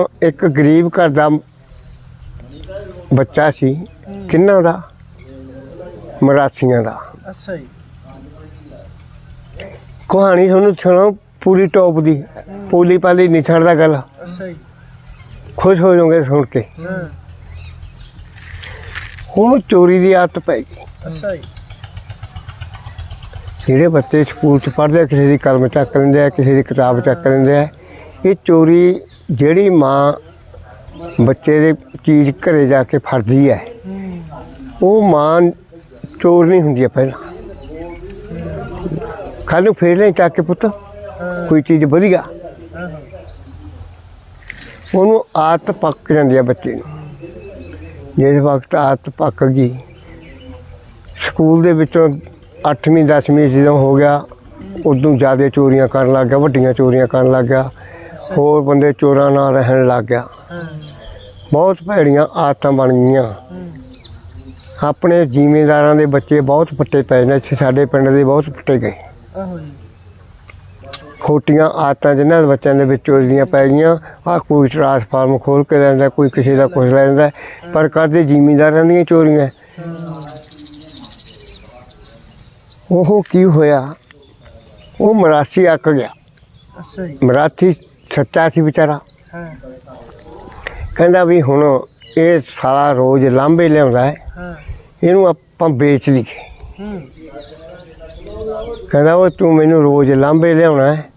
ਇੱਕ ਗਰੀਬ ਘਰ ਦਾ ਬੱਚਾ ਸੀ। ਕਿੰਨਾ ਦਾ? ਮਰਾਸੀਆਂ ਦਾ। ਅੱਛਾ ਜੀ। ਕਹਾਣੀ ਤੁਹਾਨੂੰ ਸੁਣਾਓ ਪੂਰੀ ਟੌਪ ਦੀ। ਪੋਲੀ ਪਾਲੀ ਨਹੀਂ ਛੱਡਦਾ ਗੱਲ। ਅੱਛਾ ਜੀ। ਖੁਸ਼ ਹੋ ਜਾਓਗੇ ਸੁਣ ਕੇ। ਹਾਂ। ਉਹਨੂੰ ਚੋਰੀ ਦੀ ਆਦਤ ਪੈ ਗਈ। ਅੱਛਾ ਜੀ। ਜਿਹੜੇ ਬੱਚੇ ਸਕੂਲ 'ਚ ਪੜ੍ਹਦੇ ਕਿਸੇ ਦੀ ਕਲਮ ਚੱਕ ਲੈਂਦੇ ਆ ਕਿਸੇ ਦੀ ਕਿਤਾਬ ਚੱਕ ਲੈਂਦੇ ਆ ਇਹ ਚੋਰੀ ਜਿਹੜੀ ਮਾਂ ਬੱਚੇ ਦੇ ਚੀਜ਼ ਘਰੇ ਜਾ ਕੇ ਫੜਦੀ ਹੈ, ਉਹ ਮਾਂ ਚੋਰ ਨਹੀਂ ਹੁੰਦੀ ਪਹਿਲਾਂ। ਕੱਲ੍ਹ ਨੂੰ ਫੇਰ ਲੈ ਚੱਕ ਕੇ ਪੁੱਤ, ਕੋਈ ਚੀਜ਼ ਵਧੀਆ। ਉਹਨੂੰ ਆਦਤ ਪੱਕ ਜਾਂਦੀ ਹੈ ਬੱਚੇ ਨੂੰ। ਜਿਸ ਵਕਤ ਆਦਤ ਪੱਕ ਗਈ, ਸਕੂਲ ਦੇ ਵਿੱਚੋਂ 8ਵੀਂ 10ਵੀਂ ਜਦੋਂ ਹੋ ਗਿਆ, ਉਦੋਂ ਜ਼ਿਆਦਾ ਚੋਰੀਆਂ ਕਰਨ ਲੱਗ ਗਿਆ, ਵੱਡੀਆਂ ਚੋਰੀਆਂ ਕਰਨ ਲੱਗ ਗਿਆ। ਹੋਰ ਬੰਦੇ ਚੋਰਾਂ ਨਾਲ ਰਹਿਣ ਲੱਗ ਗਿਆ। ਬਹੁਤ ਭੈੜੀਆਂ ਆਦਤਾਂ ਬਣ ਗਈਆਂ। ਆਪਣੇ ਜ਼ਿਮੀਂਦਾਰਾਂ ਦੇ ਬੱਚੇ ਬਹੁਤ ਪੱਟੇ ਪਏ ਨੇ ਇੱਥੇ ਸਾਡੇ ਪਿੰਡ ਦੇ ਬਹੁਤ ਪੱਟੇ ਗਏ। ਖੋਟੀਆਂ ਆਦਤਾਂ ਜਿਨ੍ਹਾਂ ਦੇ ਬੱਚਿਆਂ ਦੇ ਵਿੱਚ ਚੋਰੀਆਂ ਪੈ ਗਈਆਂ ਆ ਕੋਈ ਟਰਾਂਸਫਾਰਮ ਖੋਲ ਕੇ ਲੈਂਦਾ ਕੋਈ ਕਿਸੇ ਦਾ ਕੁਝ ਲੈਂਦਾ ਪਰ ਕਰਦੇ ਜ਼ਿਮੀਂਦਾਰਾਂ ਦੀਆਂ ਚੋਰੀਆਂ। ਉਹ ਕੀ ਹੋਇਆ? ਉਹ ਮਰਾਸੀ ਅੱਕ ਗਿਆ। ਅੱਛਾ ਜੀ। ਮਰਾਠੀ ਸੱਚਾ ਸੀ ਵਿਚਾਰਾ। ਹਾਂ ਕਹਿੰਦਾ ਵੀ ਹੁਣ ਇਹ ਸਾਲਾ ਰੋਜ਼ ਲਾਂਬੇ ਲਿਆਉਂਦਾ ਹੈ। ਹਾਂ ਇਹਨੂੰ ਆਪਾਂ ਵੇਚ ਲਈਏ। ਹੂੰ ਕਹਿੰਦਾ ਉਹ ਤੂੰ ਮੈਨੂੰ ਰੋਜ਼ ਲਾਂਬੇ ਲਿਆਉਣਾ ਹੈ।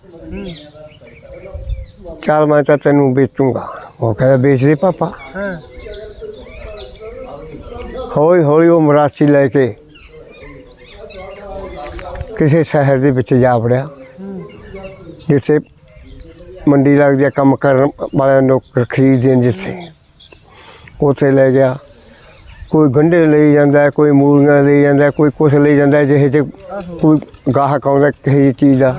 ਚੱਲ ਮੈਂ ਤਾਂ ਤੈਨੂੰ ਵੇਚੂੰਗਾ। ਉਹ ਕਹਿੰਦਾ ਵੇਚ ਦੇ ਪਾਪਾ। ਹਾਂ ਹੌਲੀ ਹੌਲੀ ਉਹ ਮਰਾਸੀ ਲੈ ਕੇ ਕਿਸੇ ਸ਼ਹਿਰ ਦੇ ਵਿੱਚ ਜਾ ਵੜਿਆ। ਜਿੱਥੇ ਮੰਡੀ ਲੱਗਦੀ ਆ ਕੰਮ ਕਰਨ ਵਾਲਿਆਂ ਨੂੰ ਖਰੀਦਦੇ ਨੇ ਜਿੱਥੇ। ਉੱਥੇ ਲੈ ਗਿਆ। ਕੋਈ ਗੰਢੇ ਲਈ ਜਾਂਦਾ ਕੋਈ ਮੂਲੀਆਂ ਲਈ ਜਾਂਦਾ ਕੋਈ ਕੁਛ ਲਈ ਜਾਂਦਾ ਹੈ, ਜਿਹੇ ਜੇ ਕੋਈ ਗਾਹਕ ਆਉਂਦਾ ਕਿਸੇ ਜਿਹੀ ਚੀਜ਼ ਦਾ।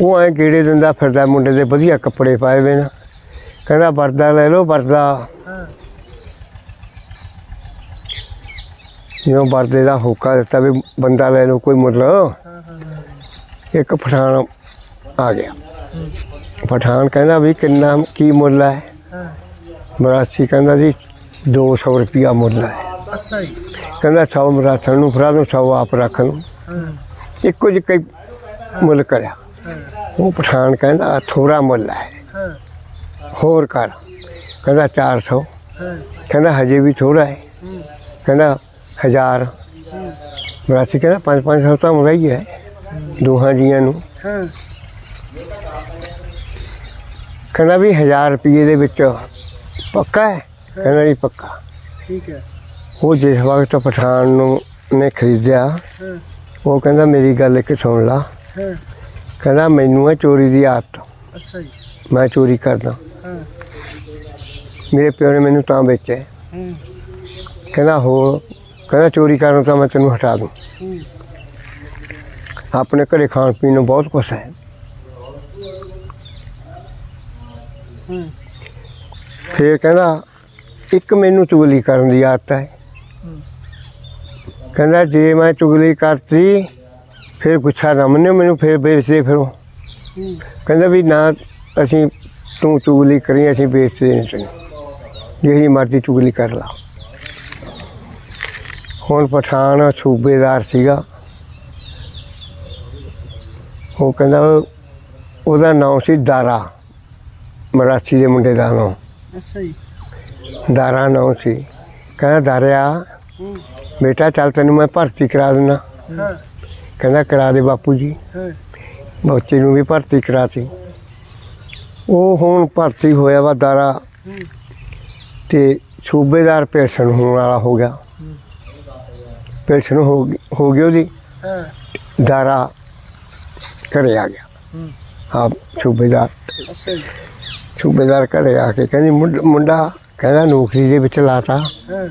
ਉਹ ਐਂ ਗੇੜੇ ਦਿੰਦਾ ਫਿਰਦਾ ਮੁੰਡੇ ਦੇ ਵਧੀਆ ਕੱਪੜੇ ਪਾਏ ਵੇ ਨਾ। ਕਹਿੰਦਾ ਵਰਦਾ ਲੈ ਲਓ ਵਰਦਾ। ਹਾਂ ਵਰਦੇ ਦਾ ਹੋਕਾ ਦਿੱਤਾ ਵੀ ਬੰਦਾ ਲੈ ਲਓ ਕੋਈ ਮਤਲਬ। ਇੱਕ ਪਠਾਨ ਆ ਗਿਆ। ਪਠਾਨ ਕਹਿੰਦਾ ਵੀ ਕਿੰਨਾ ਕੀ ਮੁੱਲ ਹੈ? ਮਰਾਸੀ ਕਹਿੰਦਾ ਜੀ 200 ਰੁਪਿਆ ਮੁੱਲ ਹੈ। ਅੱਛਾ ਜੀ। ਕਹਿੰਦਾ 100 ਮਰਾਸਣ ਨੂੰ ਫੜਾ ਨੂੰ 100 ਆਪ ਰੱਖ ਹਾਂ। ਇੱਕੋ ਜਿਹਾ ਹੀ ਮੁੱਲ ਕਰਿਆ। ਉਹ ਪਠਾਨ ਕਹਿੰਦਾ ਥੋੜਾ ਮੁੱਲ ਹੈ। ਹੋਰ ਕਰ। ਕਹਿੰਦਾ 400 ਹਾਂ। ਕਹਿੰਦਾ ਹਜੇ ਵੀ ਥੋੜਾ ਹੈ। ਕਹਿੰਦਾ 1000 ਹੂੰ। ਮਰਾਸੀ ਕਹਿੰਦਾ 5-500 ਤਾਂ ਮੁੰਗਾ ਹੀ ਦੋਹਾਂ ਜੀਆਂ ਨੂੰ। ਕਹਿੰਦਾ ਵੀ 1000 ਰੁਪਏ ਦੇ ਵਿੱਚ ਪੱਕਾ ਹੈ? ਕਹਿੰਦਾ ਜੀ ਪੱਕਾ। ਠੀਕ ਹੈ। ਉਹ ਜਿਸ ਵਕਤ ਪਠਾਨ ਨੂੰ ਨੇ ਖਰੀਦਿਆ ਹਾਂ। ਉਹ ਕਹਿੰਦਾ ਮੇਰੀ ਗੱਲ ਇੱਕ ਸੁਣ ਲਾ। ਹਾਂ। ਕਹਿੰਦਾ ਮੈਨੂੰ ਹੈ ਚੋਰੀ ਦੀ ਆਦਤ। ਅੱਛਾ ਜੀ। ਮੈਂ ਚੋਰੀ ਕਰਦਾ। ਹਾਂ। ਮੇਰੇ ਪਿਓ ਨੇ ਮੈਨੂੰ ਤਾਂ ਵੇਚਿਆ। ਹੂੰ। ਕਹਿੰਦਾ ਹੋ ਕਹਿੰਦਾ ਚੋਰੀ ਕਰਨ ਤਾਂ ਮੈਂ ਤੈਨੂੰ ਹਟਾ ਦੂੰ। ਆਪਣੇ ਘਰੇ ਖਾਣ ਪੀਣ ਨੂੰ ਬਹੁਤ ਕੁਛ ਹੈ। ਫੇਰ ਕਹਿੰਦਾ ਇੱਕ ਮੈਨੂੰ ਚੁਗਲੀ ਕਰਨ ਦੀ ਆਦਤ ਹੈ। ਕਹਿੰਦਾ ਜੇ ਮੈਂ ਚੁਗਲੀ ਕਰਤੀ ਫਿਰ ਗੁੱਸਾ ਨਾ ਮੰਨਿਓ ਮੈਨੂੰ ਫੇਰ ਵੇਚਦੇ ਫਿਰੋ। ਕਹਿੰਦਾ ਵੀ ਨਾ ਅਸੀਂ ਤੂੰ ਚੁਗਲੀ ਕਰੀ ਅਸੀਂ ਵੇਚਦੇ ਨਹੀਂ ਤੈਨੂੰ। ਜਿਹੜੀ ਮਰਜ਼ੀ ਚੁਗਲੀ ਕਰ ਲਾ। ਹੁਣ ਪਠਾਨ ਸੂਬੇਦਾਰ ਸੀਗਾ। ਉਹ ਕਹਿੰਦਾ ਉਹਦਾ ਨਾਮ ਸੀ ਦਾਰਾ। ਮਰਾਠੀ ਦੇ ਮੁੰਡੇ ਦਾ ਨਾਮ। ਅੱਛਾ ਜੀ। ਦਾਰਾ ਨਾਮ ਸੀ। ਕਹਿੰਦਾ ਦਾਰਿਆ ਬੇਟਾ ਚੱਲ ਤੈਨੂੰ ਮੈਂ ਭਰਤੀ ਕਰਾ ਦਿੰਦਾ ਹਾਂ। ਕਹਿੰਦਾ ਕਰਾ ਦੇ ਬਾਪੂ ਜੀ। ਬੱਚੇ ਨੂੰ ਵੀ ਭਰਤੀ ਕਰਾਤੀ। ਉਹ ਹੁਣ ਭਰਤੀ ਹੋਇਆ ਵਾ ਦਾਰਾ। ਤੇ ਸੂਬੇਦਾਰ ਪੈਨਸ਼ਨ ਹੋਣ ਵਾਲਾ ਹੋ ਗਿਆ। ਪੈਨਸ਼ਨ ਹੋ ਗਈ ਹੋ ਗਈ ਉਹਦੀ। ਹਾਂ। ਦਾਰਾ ਘਰੇ ਆ ਗਿਆ। ਹੂੰ। ਸੂਬੇਦਾਰ। ਸੂਬੇਦਾਰ ਘਰੇ ਆ ਕੇ ਕਹਿੰਦੀ ਮੁੰਡ- ਮੁੰਡਾ ਕਹਿੰਦਾ ਨੌਕਰੀ ਦੇ ਵਿੱਚ ਲਾਤਾ। ਹਾਂ।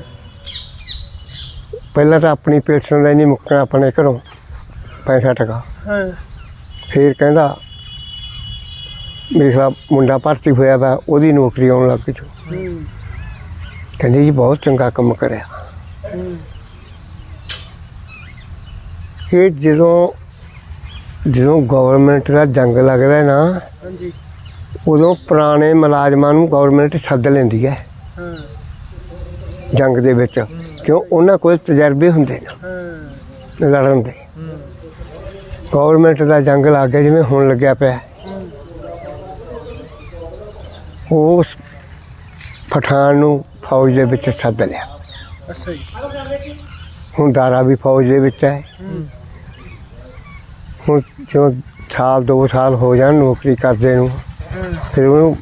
ਪਹਿਲਾਂ ਤਾਂ ਆਪਣੀ ਪੈਨਸ਼ਨ ਦਾ ਨਹੀਂ ਮੁੱਕਣਾ ਆਪਣੇ ਘਰੋਂ ਪੈਸਾ ਟਕਾ। ਹਾਂ। ਫੇਰ ਕਹਿੰਦਾ ਮੇਰਾ ਮੁੰਡਾ ਭਰਤੀ ਹੋਇਆ ਵਾ ਉਹਦੀ ਨੌਕਰੀ ਆਉਣ ਲੱਗ ਗਈ। ਹੂੰ। ਕਹਿੰਦੇ ਜੀ ਬਹੁਤ ਚੰਗਾ ਕੰਮ ਕਰਿਆ। ਹੂੰ। ਇਹ ਜਦੋਂ ਜਦੋਂ ਗਵਰਨਮੈਂਟ ਦਾ ਜੰਗ ਲੱਗਦਾ ਹੈ ਨਾ ਹਾਂਜੀ। ਉਦੋਂ ਪੁਰਾਣੇ ਮੁਲਾਜ਼ਮਾਂ ਨੂੰ ਗਵਰਨਮੈਂਟ ਸੱਦ ਲੈਂਦੀ ਹੈ। ਜੰਗ ਦੇ ਵਿੱਚ। ਕਿਉਂ? ਉਹਨਾਂ ਕੋਲ ਤਜਰਬੇ ਹੁੰਦੇ ਨੇ। ਹਾਂ ਲੜਨ ਦੇ। ਗਵਰਨਮੈਂਟ ਦਾ ਜੰਗ ਲੱਗ ਗਿਆ ਜਿਵੇਂ ਹੁਣ ਲੱਗਿਆ ਪਿਆ। ਉਸ ਪਠਾਨ ਨੂੰ ਫੌਜ ਦੇ ਵਿੱਚ ਸੱਦ ਲਿਆ। ਅੱਛਾ ਜੀ। ਹੁਣ ਦਾਰਾ ਵੀ ਫੌਜ ਦੇ ਵਿੱਚ ਹੈ। ਹੁਣ ਜੋ ਸਾਲ ਦੋ ਸਾਲ ਹੋ ਜਾਣ ਨੌਕਰੀ ਕਰਦੇ ਨੂੰ। ਫਿਰ ਉਹਨੂੰ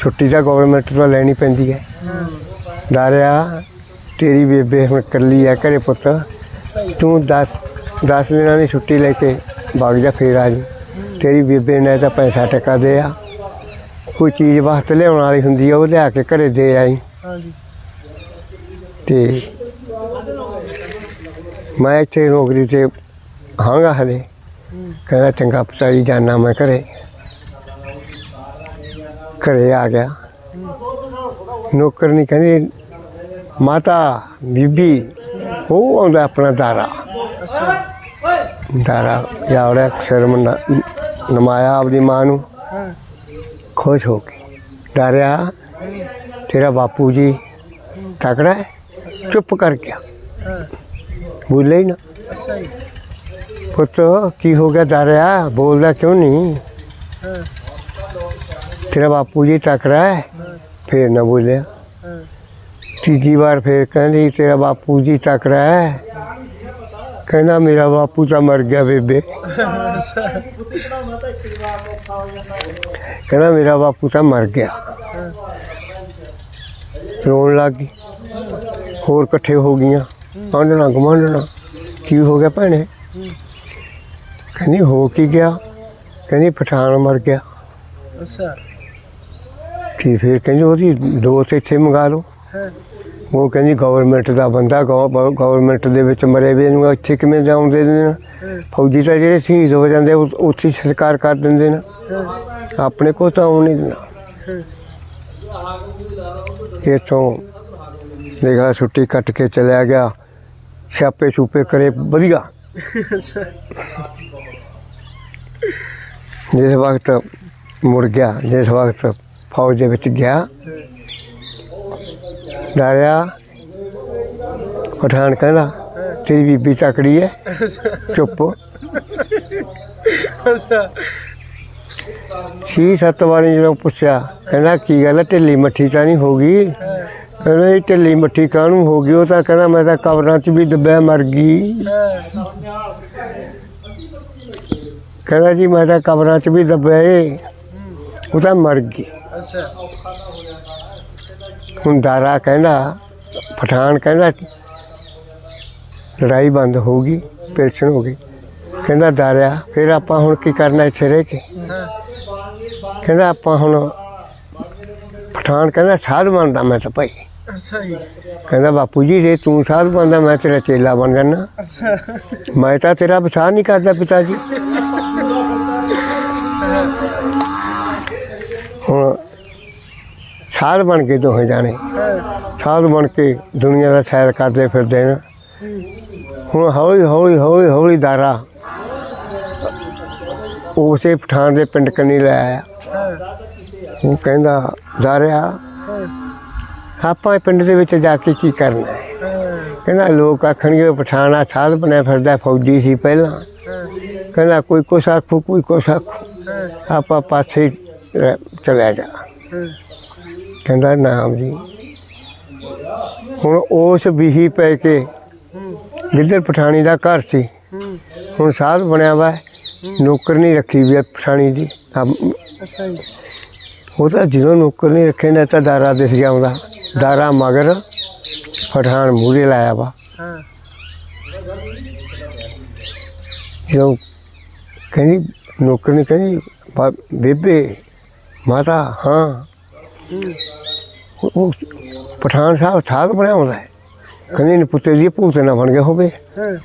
ਛੁੱਟੀ ਤਾਂ ਗਵਰਨਮੈਂਟ ਤੋਂ ਲੈਣੀ ਪੈਂਦੀ ਹੈ। ਦਾਰਿਆ ਤੇਰੀ ਬੇਬੇ ਹੁਣ ਇਕੱਲੀ ਹੈ ਘਰੇ ਪੁੱਤ। ਤੂੰ 10 10 ਦਿਨਾਂ ਦੀ ਛੁੱਟੀ ਲੈ ਕੇ ਵਗ ਜਾ ਫੇਰ ਆ ਜੀ ਤੇਰੀ ਬੇਬੇ ਨੇ ਤਾਂ ਪੈਸਾ ਟਕਾ ਦੇ ਆ ਕੋਈ ਚੀਜ਼ ਵਾਸਤੇ ਲਿਆਉਣ ਵਾਲੀ ਹੁੰਦੀ ਆ ਉਹ ਲਿਆ ਕੇ ਘਰੇ ਦੇ ਆਈ। ਤੇ ਮੈਂ ਇੱਥੇ ਨੌਕਰੀ ਤੇ ਹਾਂਗਾ ਹਲੇ। ਕਹਿੰਦਾ ਚੰਗਾ ਪਤਾ ਜੀ ਜਾਨਾ ਮੈਂ ਘਰੇ। ਘਰੇ ਆ ਗਿਆ। ਨੌਕਰਨੀ ਕਹਿੰਦੀ, ਮਾਤਾ, ਬੀਬੀ, ਉਹ ਆਉਂਦਾ ਆਪਣਾ ਦਾਰਾ। ਦਾਰਾ ਜਾਵੜਾ ਸ਼ਰਮ ਨਮਾਇਆ ਆਪਦੀ ਮਾਂ ਨੂੰ। ਖੁਸ਼ ਹੋ ਕੇ ਦਾਰਿਆ ਤੇਰਾ ਬਾਪੂ ਜੀ ਤਕੜਾ ਹੈ, ਚੁੱਪ ਕਰ ਗਿਆ। ਹਾਂ ਬੋਲੇ ਹੀ ਨਾ। ਪੁੱਤ, ਕੀ ਹੋ ਗਿਆ? ਦਾਰਿਆ ਬੋਲਦਾ ਕਿਉਂ ਨਹੀਂ? ਤੇਰਾ ਬਾਪੂ ਜੀ ਤਕੜਾ ਹੈ। ਹਾਂ ਫੇਰ ਨਾ ਬੋਲਿਆ। ਤੀਜੀ ਵਾਰ ਫੇਰ ਕਹਿੰਦੀ, ਤੇਰਾ ਬਾਪੂ ਜੀ ਤਕੜਾ ਹੈ। ਕਹਿੰਦਾ, ਮੇਰਾ ਬਾਪੂ ਤਾਂ ਮਰ ਗਿਆ ਬੇਬੇ। ਕਹਿੰਦਾ, ਮੇਰਾ ਬਾਪੂ ਤਾਂ ਮਰ ਗਿਆ। ਰੋਣ ਲੱਗ ਗਈ। ਹੋਰ ਇਕੱਠੇ ਹੋ ਗਈਆਂ। ਆਂਡਣਾ ਗਮਾਂਡਣਾ ਕੀ ਹੋ ਗਿਆ ਭੈਣੇ? ਕਹਿੰਦੀ, ਹੋ ਕੀ ਗਿਆ? ਕਹਿੰਦੀ, ਪਠਾਨ ਮਰ ਗਿਆ। ਅੱਛਾ। ਤੇ ਫਿਰ ਕਹਿੰਦੀ ਉਹਦੀ ਦੋਸਤ ਇੱਥੇ ਮੰਗਾ ਲਓ। ਉਹ ਕਹਿੰਦੀ ਗਵਰਨਮੈਂਟ ਦਾ ਬੰਦਾ ਗਵਰਨਮੈਂਟ ਦੇ ਵਿੱਚ ਮਰੇ ਵੇ ਨੂੰ ਇੱਥੇ ਕਿਵੇਂ ਜਾਉਣ ਦੇ ਦੇਣ ਫੌਜੀ ਤਾਂ ਜਿਹੜੇ ਸ਼ਹੀਦ ਹੋ ਜਾਂਦੇ ਉੱਥੇ ਹੀ ਸੰਸਕਾਰ ਕਰ ਦਿੰਦੇ ਨੇ। ਆਪਣੇ ਕੋਲ ਤਾਂ ਆਉਣ ਨਹੀਂ ਦੇਣਾ ਇੱਥੋਂ ਦੇਖਾ ਛੁੱਟੀ ਕੱਟ ਕੇ ਚਲਿਆ ਗਿਆ। ਛਾਪੇ ਛੂਪੇ ਕਰੇ ਵਧੀਆ। ਜਿਸ ਵਕਤ ਮੁੜ ਗਿਆ ਜਿਸ ਵਕਤ ਫੌਜ ਦੇ ਵਿੱਚ ਗਿਆ ਡਰਿਆ ਪਠਾਨ ਕਹਿੰਦਾ ਤੇਰੀ ਬੀਬੀ ਤਕੜੀ ਹੈ ਚੁੱਪ ਅੱਛਾ ਛੇ ਸੱਤ ਵਾਰੀ ਜਦੋਂ ਪੁੱਛਿਆ ਕਹਿੰਦਾ ਕੀ ਗੱਲ ਹੈ ਢਿੱਲੀ ਮੱਠੀ ਤਾਂ ਨਹੀਂ ਹੋ ਗਈ ਕਹਿੰਦਾ ਇਹ ਢਿੱਲੀ ਮੱਠੀ ਕਾਹਨੂੰ ਹੋ ਗਈ ਉਹ ਤਾਂ ਕਹਿੰਦਾ ਮੈਂ ਤਾਂ ਕਬਰਾਂ 'ਚ ਵੀ ਦੱਬਿਆ ਮਰ ਗਈ ਕਹਿੰਦਾ ਜੀ ਮੈਂ ਤਾਂ ਕਬਰਾਂ 'ਚ ਵੀ ਦੱਬਿਆ ਏ ਉਹ ਤਾਂ ਮਰ ਗਈ ਅੱਛਾ। ਹੁਣ ਦਾਰਾ ਕਹਿੰਦਾ ਪਠਾਨ ਕਹਿੰਦਾ ਲੜਾਈ ਬੰਦ ਹੋ ਗਈ ਪੈਸ਼ਨ ਹੋ ਗਈ। ਕਹਿੰਦਾ ਦਾਰਿਆ ਫਿਰ ਆਪਾਂ ਹੁਣ ਕੀ ਕਰਨਾ ਇੱਥੇ ਰਹਿ ਕੇ? ਕਹਿੰਦਾ ਆਪਾਂ ਹੁਣ ਪਠਾਨ ਕਹਿੰਦਾ ਸਾਧ ਬਣਦਾ ਮੈਂ ਤਾਂ ਭਾਈ। ਅੱਛਾ ਜੀ। ਕਹਿੰਦਾ ਬਾਪੂ ਜੀ ਜੇ ਤੂੰ ਸਾਧ ਬਣਦਾ ਮੈਂ ਤੇਰਾ ਚੇਲਾ ਬਣ ਜਾਣਾ ਅੱਛਾ। ਮੈਂ ਤਾਂ ਤੇਰਾ ਵਿਸਾਰ ਨਹੀਂ ਕਰਦਾ ਪਿਤਾ ਜੀ। ਹੁਣ ਸਾਧ ਬਣ ਕੇ ਦੋਹੇ ਜਾਣੇ। ਸਾਧ ਬਣ ਕੇ ਦੁਨੀਆ ਦਾ ਸੈਰ ਕਰਦੇ ਫਿਰਦੇ ਨੇ। ਹੁਣ ਹੌਲੀ ਹੌਲੀ ਹੌਲੀ ਹੌਲੀ ਦਾਰਾ ਉਸੇ ਪਠਾਨ ਦੇ ਪਿੰਡ ਕੰਨੀ ਲੈ ਆਇਆ। ਉਹ ਕਹਿੰਦਾ, ਦਾਰਿਆ, ਆਪਾਂ ਪਿੰਡ ਦੇ ਵਿੱਚ ਜਾ ਕੇ ਕੀ ਕਰਨਾ ਹੈ? ਕਹਿੰਦਾ, ਲੋਕ ਆਖਣਗੇ ਪਠਾਨ ਆ, ਸਾਧ ਬਣਿਆ ਫਿਰਦਾ, ਫੌਜੀ ਸੀ ਪਹਿਲਾਂ। ਕਹਿੰਦਾ, ਕੋਈ ਕੁਛ ਆਖੂ, ਕੋਈ ਕੁਛ ਆਖੂ। ਆਪਾਂ ਪਾਸੇ ਰਹਿ- ਚਲਿਆ ਜਾ। ਕਹਿੰਦਾ ਨਾਮ ਜੀ। ਹੁਣ ਉਸ ਬੀਹੀ ਪੈ ਕੇ ਜਿੱਧਰ ਪਠਾਣੀ ਦਾ ਘਰ ਸੀ ਹੁਣ ਸਾਧ ਬਣਿਆ ਵਾ ਨੌਕਰ ਨਹੀਂ ਰੱਖੀ ਵੀ ਪਠਾਣੀ ਦੀ। ਅੱਛਾ ਜੀ। ਉਹ ਤਾਂ ਜਦੋਂ ਨੌਕਰ ਨਹੀਂ ਰੱਖੇ ਨੇ ਤਾਂ ਦਾਰਾ ਦਿਸ ਗਿਆ ਉਹਦਾ। ਦਾਰਾ ਮਗਰ ਪਠਾਨ ਮੂਰੇ ਲਾਇਆ ਵਾ। ਹਾਂ। ਜਦੋਂ ਕਹਿੰਦੀ ਨੌਕਰ ਨੇ ਕਹਿੰਦੀ ਬੇਬੇ ਮਾਤਾ ਹਾਂ। ਹੂੰ ਉਹ- ਪਠਾਨ ਸਾਹਿਬ ਬਣਿਆ ਹੁੰਦਾ ਹੈ। ਕਹਿੰਦੀ ਨੇ ਪੁੱਤੇ ਦੀ ਭੂਤ ਨਾ ਬਣ ਗਿਆ ਹੋਵੇ। ਹਾਂ।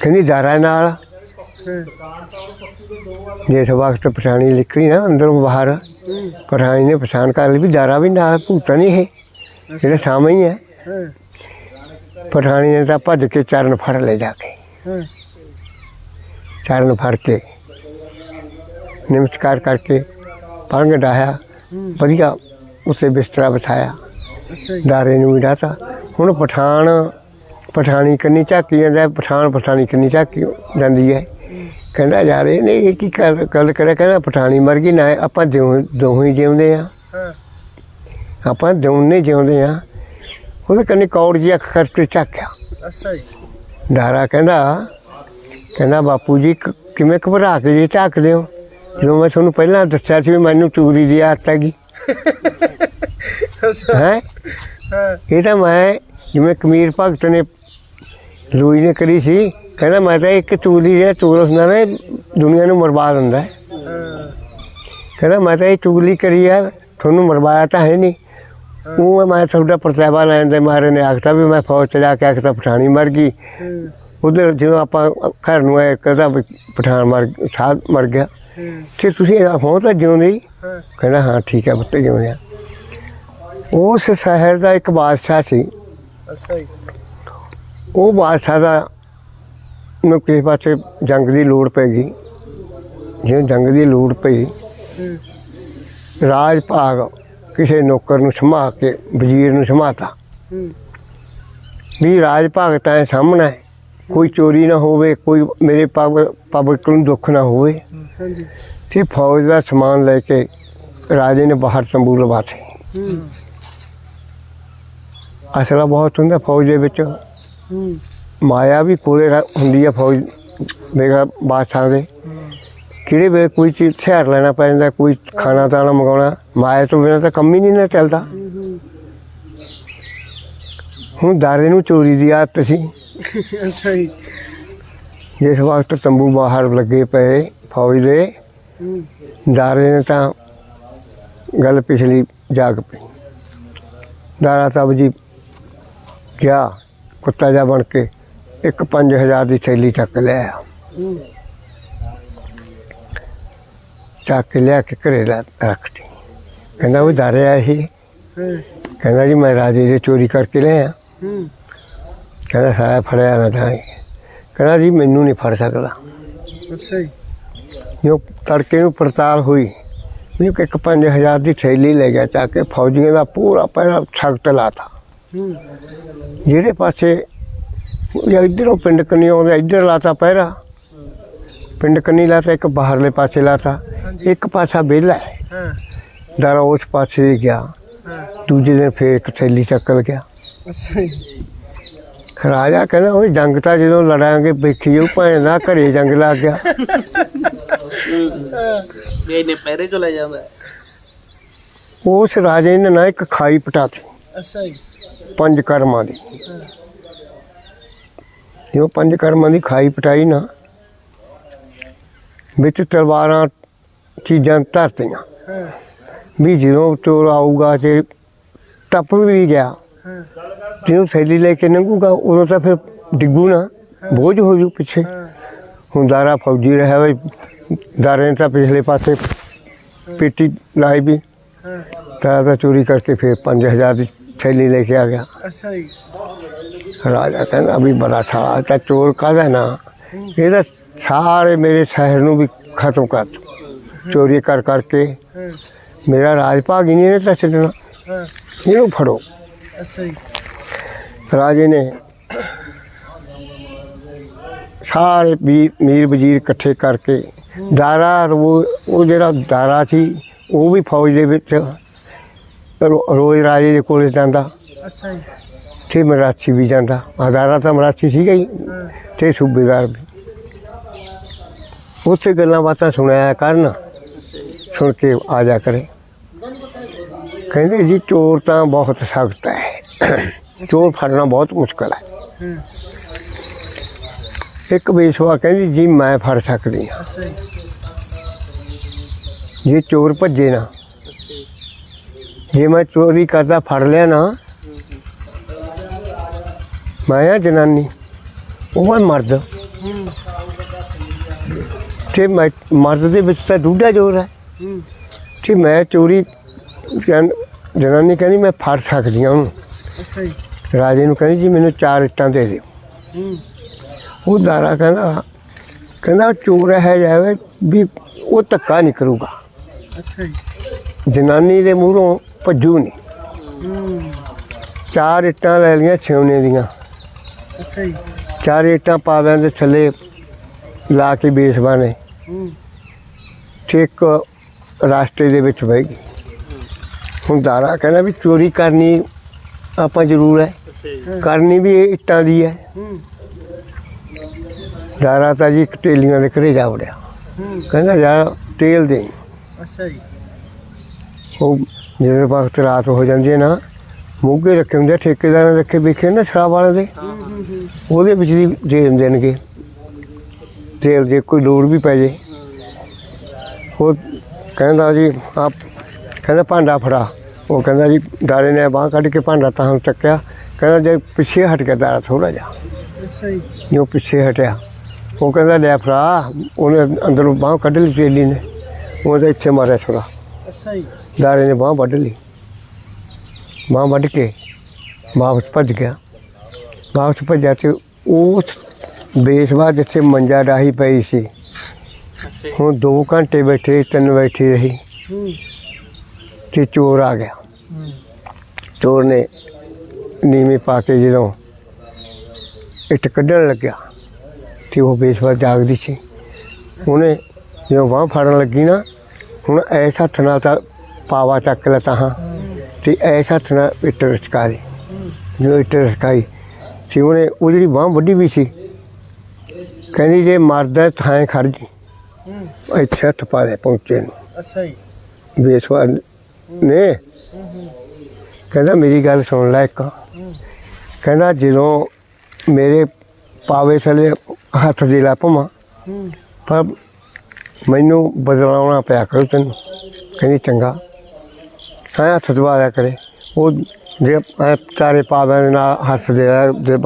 ਕਹਿੰਦੀ ਦਾਰਾ ਨਾਲ। ਹਾਂ ਜਿਸ ਵਕਤ ਪਛਾਣੀ ਲਿਖੀ ਨਾ ਅੰਦਰੋਂ ਬਾਹਰ ਹੂੰ ਪਠਾਣੀ ਨੇ ਪਛਾਣ ਕਰ ਲਈ ਵੀ ਦਾਰਾ ਵੀ ਨਾਲ ਭੂਤ ਨਹੀਂ ਇਹ। ਜਿਹੜੇ ਸਾਹਮਣੇ ਹੀ ਹੈ। ਹਾਂ। ਪਠਾਣੀ ਨੇ ਤਾਂ ਭੱਜ ਕੇ ਚਰਨ ਫੜ ਲੈ ਜਾ ਕੇ। ਹਾਂ। ਚਰਨ ਫੜ ਕੇ ਨਮਸਕਾਰ ਕਰਕੇ ਪਲੰਘ ਡਾਹਿਆ। ਹੂੰ ਵਧੀਆ ਉੱਤੇ ਬਿਸਤਰਾ ਬਿਛਾਇਆ ਅੱਛਾ ਜੀ। ਦਾਰੇ ਨੂੰ ਵੀ ਡਾਤਾ ਹੁਣ ਪਠਾਨ ਪਠਾਣੀ ਕੰਨੀ ਝਾਕੀ ਜਾਂਦਾ ਹੈ, ਪਠਾਨ ਪਠਾਣੀ ਕੰਨੀ ਝਾਕੀ ਜਾਂਦੀ ਹੈ। ਕਹਿੰਦਾ ਯਾਰ ਇਹ ਨਹੀਂ ਇਹ ਕੀ ਗੱਲ ਗੱਲ ਕਰਿਆ? ਕਹਿੰਦਾ ਪਠਾਣੀ ਮਰ ਗਈ ਨਾ ਆਪਾਂ ਦਿਉ ਦੋਹੋਂ ਹੀ ਜਿਉਂਦੇ ਆ ਹਾਂ। ਆਪਾਂ ਦੋਨੇ ਜਿਉਂਦੇ ਆ ਉਹਦੇ ਕੰਨੀ ਕੌੜ ਜੀ ਅੱਖ ਕਰਕੇ ਝਾਕਿਆ। ਅੱਛਾ ਜੀ। ਦਾਰਾ ਕਹਿੰਦਾ ਕਹਿੰਦਾ ਬਾਪੂ ਜੀ ਕ- ਕਿਵੇਂ ਘਬਰਾ ਕੇ ਜੇ ਝਾਕਦੇ ਹੋ? ਜਦੋਂ ਮੈਂ ਤੁਹਾਨੂੰ ਪਹਿਲਾਂ ਦੱਸਿਆ ਸੀ ਵੀ ਮੈਨੂੰ ਚੂਰੀ ਦੀ ਆਦਤ ਹੈਗੀ। ਹੈ? ਹਾਂ। ਇਹ ਤਾਂ ਮੈਂ ਜਿਵੇਂ ਕਮੀਰ ਭਗਤ ਨੇ ਲੂਈ ਨੇ ਕਰੀ ਸੀ ਕਹਿੰਦਾ ਮੈਂ ਤਾਂ ਇੱਕ ਚੂਲੀ ਜਿਹੜਾ ਚੂਲ ਹੁੰਦਾ ਨਾ ਦੁਨੀਆ ਨੂੰ ਮਰਵਾ ਦਿੰਦਾ ਹੈ। ਹਾਂ। ਕਹਿੰਦਾ ਮੈਂ ਤਾਂ ਇਹ ਚੁਗਲੀ ਕਰੀ ਆ ਤੁਹਾਨੂੰ ਮਰਵਾਇਆ ਤਾਂ ਹੈ ਨਹੀਂ। ਉਹ ਮੈਂ ਤੁਹਾਡਾ ਪਰਤਾਵਾ ਲੈਣ ਦੇ ਮਾਰੇ ਨੇ ਆਖਤਾ ਵੀ ਮੈਂ ਫੌਜ ਚ ਜਾ ਕੇ ਆਖਤਾ ਪਠਾਣੀ ਮਰ ਗਈ। ਹੂੰ। ਉਧਰ ਜਦੋਂ ਆਪਾਂ ਘਰ ਨੂੰ ਆਏ ਕਹਿੰਦਾ ਵੀ ਪਠਾਨ ਮਰ ਸਾਧ ਮਰ ਗਿਆ। ਹੂੰ ਤੇ ਤੁਸੀਂ ਹੋ ਤਾਂ ਜਿਉਂਦੇ ਹੀ? ਕਹਿੰਦਾ ਹਾਂ ਠੀਕ ਹੈ ਪੁੱਤ ਜਿਉਂਦੇ ਆ ਉਸ ਸ਼ਹਿਰ ਦਾ ਇੱਕ ਬਾਦਸ਼ਾਹ ਸੀ। ਅੱਛਾ ਜੀ। ਉਹ ਬਾਦਸ਼ਾਹ ਦਾ ਨੂੰ ਕਿਸੇ ਪਾਸੇ ਜੰਗ ਦੀ ਲੋੜ ਪੈ ਗਈ। ਜੇ ਜੰਗ ਦੀ ਲੋੜ ਪਈ ਰਾਜ ਭਾਗ ਕਿਸੇ ਨੌਕਰ ਨੂੰ ਸਮਾ ਕੇ ਵਜ਼ੀਰ ਨੂੰ ਸਮਾਤਾ ਵੀ ਰਾਜ ਭਾਗ ਤਾਂ ਸਾਹਮਣਾ ਹੈ। ਕੋਈ ਚੋਰੀ ਨਾ ਹੋਵੇ ਕੋਈ ਮੇਰੇ ਪਬਲਿਕ ਨੂੰ ਦੁੱਖ ਨਾ ਹੋਵੇ। ਹਾਂਜੀ। ਤੇ ਫੌਜ ਦਾ ਸਮਾਨ ਲੈ ਕੇ ਰਾਜੇ ਨੇ ਬਾਹਰ ਤੰਬੂ ਲਵਾਤੇ। ਅਸਲਾ ਬਹੁਤ ਹੁੰਦਾ ਫੌਜ ਦੇ ਵਿੱਚ। ਮਾਇਆ ਵੀ ਕੋਲੇ ਰ- ਹੁੰਦੀ ਹੈ ਫੌਜ ਮੇਰਾ ਬਾਦਸ਼ਾਹ ਦੇ। ਕਿਹੜੇ ਵੇਲੇ ਕੋਈ ਚੀਜ਼ ਹਥਿਆਰ ਲੈਣਾ ਪੈ ਜਾਂਦਾ ਕੋਈ ਖਾਣਾ ਤਾਣਾ ਮੰਗਾਉਣਾ ਮਾਇਆ ਤੋਂ ਬਿਨਾਂ ਤਾਂ ਕੰਮ ਹੀ ਨਹੀਂ ਨਾ ਚੱਲਦਾ। ਹੁਣ ਦਾਰੇ ਨੂੰ ਚੋਰੀ ਦੀ ਆਦਤ ਸੀ। ਅੱਛਾ ਜੀ। ਜਿਸ ਵਕਤ ਤੰਬੂ ਬਾਹਰ ਲੱਗੇ ਪਏ ਫੌਜ ਦੇ ਹੂੰ ਦਾਰੇ ਨੇ ਤਾਂ ਗੱਲ ਪਿਛਲੀ ਜਾਗ ਪਈ। ਦਾਰਾ ਸਾਹਿਬ ਜੀ ਗਿਆ ਕੁੱਤਾ ਜਾ ਬਣ ਕੇ ਇੱਕ 5000 ਦੀ ਥੈਲੀ ਚੱਕ ਲਿਆ ਹੂੰ ਚੱਕ ਕੇ ਲਿਆ ਕੇ ਘਰੇ ਲਾ- ਰੱਖਤੀ। ਕਹਿੰਦਾ ਉਹ ਦਾਰੇ ਆ ਇਹ ਹਾਂ। ਕਹਿੰਦਾ ਜੀ ਮੈਂ ਰਾਜੇ ਦੇ ਚੋਰੀ ਕਰਕੇ ਲਿਆ। ਹੂੰ। ਕਹਿੰਦਾ ਸਾਇਆ ਫੜਿਆ ਨਾ ਤਾਂ। ਕਹਿੰਦਾ ਜੀ ਮੈਨੂੰ ਨਹੀਂ ਫੜ ਸਕਦਾ। ਅੱਛਾ ਜੀ। ਜੋ ਤੜਕੇ ਨੂੰ ਪੜਤਾਲ ਹੋਈ ਉਹ ਇੱਕ 5000 ਦੀ ਥੈਲੀ ਲੈ ਗਿਆ ਚੱਕ ਕੇ ਫੌਜੀਆਂ ਦਾ ਪੂਰਾ ਪਹਿਰਾ ਛਕਤ ਲਾਤਾ। ਜਿਹੜੇ ਪਾਸੇ ਜਾਂ ਇੱਧਰੋਂ ਪਿੰਡ ਕੰਨੀ ਆਉਂਦਾ ਇੱਧਰ ਲਾਤਾ ਪਹਿਰਾ। ਪਿੰਡ ਕੰਨੀ ਲਾਤਾ ਇੱਕ ਬਾਹਰਲੇ ਪਾਸੇ ਲਾਤਾ। ਇੱਕ ਪਾਸਾ ਵਿਹਲਾ ਹੈ। ਹਾਂ। ਦਾਰਾ ਉਸ ਪਾਸੇ ਗਿਆ। ਦੂਜੇ ਦਿਨ ਫੇਰ ਇੱਕ ਥੈਲੀ ਚੱਕਲ ਗਿਆ। ਅੱਛਾ ਜੀ। ਰਾਜਾ ਕਹਿੰਦਾ ਉਹ ਜੰਗ ਤਾਂ ਜਦੋਂ ਲੜਾਂਗੇ ਵੇਖੀ ਜਾਊ ਭਾਵੇਂ ਨਾ ਘਰੇ ਜੰਗ ਲੱਗ ਗਿਆ। ਵੀ ਇਹਨੇ ਪਹਿਰੇ ਚੋਂ ਲੈ ਜਾਂਦਾ। ਉਸ ਰਾਜੇ ਨੇ ਨਾ ਇੱਕ ਖਾਈ ਪਟਾਤੀ। ਅੱਛਾ ਜੀ। ਪੰਜ ਕਰਮਾਂ ਦੀ। ਹਾਂ ਜਦੋਂ ਪੰਜ ਕਰਮਾਂ ਦੀ ਖਾਈ ਪਟਾਈ ਨਾ ਵਿੱਚ ਤਲਵਾਰਾਂ ਚੀਜ਼ਾਂ ਧਰਤੀਆਂ। ਵੀ ਜਦੋਂ ਚੋਰ ਆਊਗਾ ਤੇ ਟੱਪ ਵੀ ਗਿਆ। ਹਾਂ। ਜਦੋਂ ਥੈਲੀ ਲੈ ਕੇ ਲੰਘੂਗਾ ਉਦੋਂ ਤਾਂ ਫਿਰ ਡਿੱਗੂ ਨਾ। ਬੋਝ ਹੋ ਜੂ ਪਿੱਛੇ। ਹੁਣ ਦਾਰਾ ਫੌਜੀ ਰਿਹਾ ਵੇ। ਦਾਰੇ ਨੇ ਤਾਂ ਪਿਛਲੇ ਪਾਸੇ ਪੇਟੀ ਲਾਈ ਵੀ। ਤਾਰਾ ਤਾਂ ਚੋਰੀ ਕਰਕੇ ਫਿਰ 5000 ਦੀ ਥੈਲੀ ਲੈ ਕੇ ਆ ਗਿਆ। ਅੱਛਾ ਜੀ। ਰਾਜਾ ਕਹਿੰਦਾ ਵੀ ਬੜਾ ਸਾਲਾ ਤਾਂ ਚੋਰ ਕਾਹਦਾ ਨਾ? ਇਹਦਾ ਸਾਰੇ ਮੇਰੇ ਸ਼ਹਿਰ ਨੂੰ ਵੀ ਖਤਮ ਕਰ। ਚੋਰੀ ਕਰ ਕਰਕੇ। ਮੇਰਾ ਰਾਜ ਭਾਗ ਹੀ ਨਹੀਂ ਇਹਨੇ ਤਾਂ ਛੱਡਣਾ। ਇਹਨੂੰ ਫੜੋ। ਅੱਛਾ ਜੀ। ਰਾਜੇ ਨੇ ਸਾਰੇ ਮੀਰ ਵਜ਼ੀਰ ਇਕੱਠੇ ਕਰਕੇ ਦਾਰਾ ਉਹ ਜਿਹੜਾ ਦਾਰਾ ਸੀ ਉਹ ਵੀ ਫੌਜ ਦੇ ਵਿੱਚ ਰੋਜ਼ ਰਾਜੇ ਦੇ ਕੋਲੇ ਜਾਂਦਾ। ਅੱਛਾ ਜੀ। ਤੇ ਮਰਾਠੀ ਵੀ ਜਾਂਦਾ। ਆਦਾਰਾ ਤਾਂ ਮਰਾਠੀ ਸੀਗਾ ਹੀ ਹਾਂ ਤੇ ਸੂਬੇਦਾਰ ਵੀ। ਉੱਥੇ ਗੱਲਾਂ ਬਾਤਾਂ ਸੁਣਾਇਆ ਕਰਨ ਸੁਣ ਕੇ ਆ ਜਾ ਕਰੇ। ਕਹਿੰਦੇ ਜੀ ਚੋਰ ਤਾਂ ਬਹੁਤ ਸਖਤ ਹੈ। ਚੋਰ ਫੜਨਾ ਬਹੁਤ ਮੁਸ਼ਕਲ ਹੈ। ਇੱਕ ਬੇਸਵਾ ਕਹਿੰਦੀ, ਜੀ, ਮੈਂ ਫੜ ਸਕਦੀ ਹਾਂ। ਜੇ ਚੋਰ ਭੱਜੇ ਨਾ, ਜੇ ਮੈਂ ਚੋਰੀ ਕਰਦਾ ਫੜ ਲਿਆ ਨਾ, ਮੈਂ ਆ ਜਨਾਨੀ, ਉਹ ਹੈ ਮਰਦ। ਹੂੰ ਤੇ ਮੈਂ ਮਰਦ ਦੇ ਵਿੱਚ ਤਾਂ ਡੂਢਾ ਜੋਰ ਹੈ। ਹੂੰ ਤੇ ਮੈਂ ਚੋਰੀ ਕਹਿੰ- ਜਨਾਨੀ ਕਹਿੰਦੀ, ਮੈਂ ਫੜ ਸਕਦੀ ਹਾਂ ਉਹਨੂੰ। ਅੱਛਾ ਜੀ ਰਾਜੇ ਨੂੰ ਕਹਿੰਦੀ ਜੀ ਮੈਨੂੰ ਚਾਰ ਇੱਟਾਂ ਦੇ ਦਿਓ। ਉਹ ਦਾਰਾ ਕਹਿੰਦਾ ਕਹਿੰਦਾ ਚੋਰ ਹੈ ਜਾਵੇ ਵੀ ਉਹ ਧੱਕਾ ਨਹੀਂ ਕਰੂਗਾ। ਅੱਛਾ ਜੀ। ਜਨਾਨੀ ਦੇ ਮੂਹਰੋਂ ਭੱਜੂ ਨਹੀਂ। ਚਾਰ ਇੱਟਾਂ ਲੈ ਲਈਆਂ ਛਿਉਣੇ ਦੀਆਂ। ਅੱਛਾ ਜੀ। ਚਾਰ ਇੱਟਾਂ ਪਾਵਿਆਂ ਦੇ ਥੱਲੇ ਲਾ ਕੇ ਬੇਸ ਬਾਨੇ। ਹੂੰ। ਤੇ ਇੱਕ ਰਾਸਤੇ ਦੇ ਵਿੱਚ ਬਹਿ ਗਈ। ਹੁਣ ਦਾਰਾ ਕਹਿੰਦਾ ਵੀ ਚੋਰੀ ਕਰਨੀ ਆਪਾਂ ਜ਼ਰੂਰ ਹੈ। ਕਰਨੀ ਵੀ ਇਹ ਇੱਟਾਂ ਦੀ ਹੈ। ਹੂੰ। ਦਾਰਾ ਤਾਂ ਜੀ ਤੇਲੀਆਂ ਦੇ ਘਰੇ ਜਾ ਵੜਿਆ ਕਹਿੰਦਾ ਯਾਰ ਤੇਲ ਦੇ ਅੱਛਾ ਜੀ। ਉਹ ਜਦੋਂ ਵਕਤ ਰਾਤ ਹੋ ਜਾਂਦੀ ਹੈ ਨਾ ਮੋਗੇ ਰੱਖੇ ਹੁੰਦੇ ਠੇਕੇਦਾਰਾਂ ਦੇ ਰੱਖੇ ਵੇਖੇ ਨਾ ਸ਼ਰਾਬ ਵਾਲੇ ਦੇ? ਉਹਦੇ ਵਿੱਚ ਦੀ ਦੇ ਦਿੰਦੇ ਨੇਗੇ ਤੇਲ ਜੇ ਕੋਈ ਲੋੜ ਵੀ ਪੈ ਜੇ। ਉਹ ਕਹਿੰਦਾ ਜੀ ਆਪ ਕਹਿੰਦਾ ਭਾਂਡਾ ਫੜਾ। ਉਹ ਕਹਿੰਦਾ ਜੀ ਦਾਰੇ ਨੇ ਬਾਹ ਕੱਢ ਕੇ ਭਾਂਡਾ ਤਾਂ ਚੱਕਿਆ। ਕਹਿੰਦਾ ਜੇ ਪਿੱਛੇ ਹਟ ਕੇ ਦਾਰਾ ਥੋੜਾ ਜਿਹਾ। ਅੱਛਾ ਜੀ। ਪਿੱਛੇ ਹਟਿਆ। ਉਹ ਕਹਿੰਦਾ ਲੈ ਫੜਾ ਉਹਨੇ ਅੰਦਰੋਂ ਬਾਹ ਕੱਢ ਲਈ ਤੇਲੀ ਨੇ। ਉਹਦੇ ਇੱਥੇ ਮਾਰਿਆ ਥੋੜਾ ਜੀ। ਦਾਰੇ ਨੇ ਬਾਹ ਵੱਢ ਲਈ। ਬਾਹ ਵੱਢ ਕੇ ਵਾਪਸ ਭੱਜ ਗਿਆ। ਵਾਪਸ ਭੱਜਿਆ ਤੇ ਉਸ ਬੇਸਵਾ ਜਿੱਥੇ ਮੰਜਾ ਡਾਹੀ ਪਈ ਸੀ ਹੁਣ 2 ਘੰਟੇ ਬੈਠੇ ਤਿੰਨ ਬੈਠੀ ਰਹੀ। ਤੇ ਚੋਰ ਆ ਗਿਆ। ਚੋਰ ਨੇ ਨੀਵੇਂ ਪਾ ਕੇ ਜਦੋਂ ਇੱਟ ਕੱਢਣ ਲੱਗਿਆ ਤੇ ਉਹ ਬੇਸਵਾ ਜਾਗਦੀ ਸੀ। ਉਹਨੇ ਜਦੋਂ ਬਾਹ ਫੜਨ ਲੱਗੀ ਨਾ ਹੁਣ ਐਸ ਹੱਥ ਨਾਲ ਤਾਂ ਪਾਵਾ ਚੱਕ ਲਿਆ ਹਾਂ ਤੇ ਐਸ ਹੱਥ ਨਾਲ ਇੱਟ ਰਚਕਾ ਲਈ। ਜੋ ਇੱਟ ਰਚਕਾਈ ਤੇ ਉਹਨੇ ਉਹ ਜਿਹੜੀ ਬਾਹ ਵੱਡੀ ਵੀ ਸੀ ਕਹਿੰਦੀ ਜੇ ਮਰਦਾ ਥਾਂ ਖੜ ਜੀ। ਇੱਥੇ ਹੱਥ ਪਾ ਲੈ ਪਹੁੰਚੇ ਨੂੰ। ਅੱਛਾ ਜੀ। ਬੇਸਵਾ ਨੇ ਕਹਿੰਦਾ ਮੇਰੀ ਗੱਲ ਸੁਣ ਲੈ ਇੱਕ। ਕਹਿੰਦਾ ਜਦੋਂ ਮੇਰੇ ਪਾਵੇ ਥਲੇ ਹੱਥ ਦੇ ਲਾ ਹੂੰ ਪਰ ਮੈਨੂੰ ਬਦਲਾਉਣਾ ਪਿਆ ਕਰੋ ਤੈਨੂੰ। ਕਹਿੰਦੀ ਚੰਗਾ। ਹਾਂ ਹੱਥ ਦਵਾਇਆ ਕਰੇ। ਉਹ ਜੇ ਪਾਵਿਆਂ ਦੇ ਨਾਲ ਹੱਥ ਦੇ ਦੇ